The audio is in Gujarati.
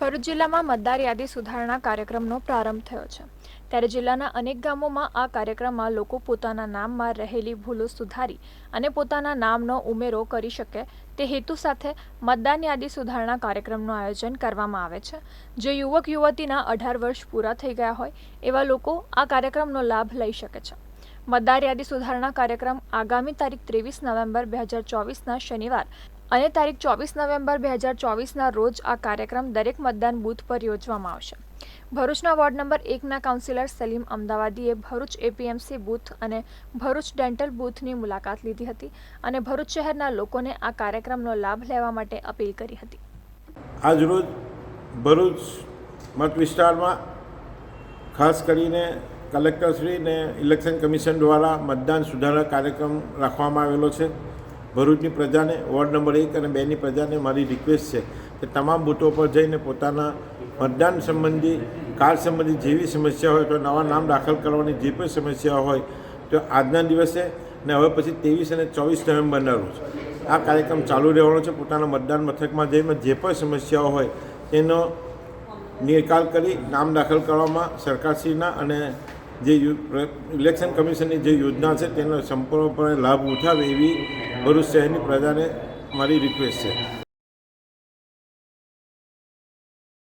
ભરૂચ જિલ્લામાં મતદાર યાદી સુધારણા કાર્યક્રમનો પ્રારંભ થયો છે. ત્યારે જિલ્લાના અનેક ગામોમાં આ કાર્યક્રમમાં લોકો પોતાના નામમાં રહેલી ભૂલો સુધારી અને પોતાના નામનો ઉમેરો કરી શકે તે હેતુ સાથે મતદાન યાદી સુધારણા કાર્યક્રમનું આયોજન કરવામાં આવે છે. જે યુવક યુવતીના અઢાર વર્ષ પૂરા થઈ ગયા હોય એવા લોકો આ કાર્યક્રમનો લાભ લઈ શકે છે. મતદાર યાદી સુધારણા કાર્યક્રમ આગામી તારીખ ત્રેવીસ નવેમ્બર બે હજાર ચોવીસના શનિવાર અને તારીખ ચોવીસ નવેમ્બર બે હજાર ચોવીસના રોજ આ કાર્યક્રમ દરેક મતદાન બૂથ પર યોજવામાં આવશે. ભરૂચના વોર્ડ નંબર એકના કાઉન્સિલર સલીમ અમદાવાદીએ ભરૂચ એપીએમસી બૂથ અને ભરૂચ ડેન્ટલ બૂથની મુલાકાત લીધી હતી અને ભરૂચ શહેરના લોકોને આ કાર્યક્રમનો લાભ લેવા માટે અપીલ કરી હતી. આજરોજ ભરૂચ મત વિસ્તારમાં ખાસ કરીને કલેક્ટરશ્રી ને ઇલેક્શન કમિશન દ્વારા મતદાન સુધારા કાર્યક્રમ રાખવામાં આવેલો છે. ભરૂચની પ્રજાને વોર્ડ નંબર એક અને બેની પ્રજાને મારી રિક્વેસ્ટ છે કે તમામ બૂથો પર જઈને પોતાના મતદાન સંબંધી, કાર્ડ સંબંધી જેવી સમસ્યા હોય તો નવા નામ દાખલ કરવાની જે પણ સમસ્યા હોય તો આજના દિવસે ને હવે પછી ત્રેવીસ અને ચોવીસ નવેમ્બરના રોજ આ કાર્યક્રમ ચાલુ રહેવાનો છે. પોતાના મતદાન મથકમાં જઈને જે પણ સમસ્યાઓ હોય તેનો નિકાલ કરી નામ દાખલ કરવામાં સરકારશ્રીના અને જે ઇલેક્શન કમિશનની જે યોજના છે, તેનો સંપૂર્ણપણે લાભ ઉઠાવે એવી ભરૂચ શહેરની પ્રજાને મારી રિક્વેસ્ટ છે.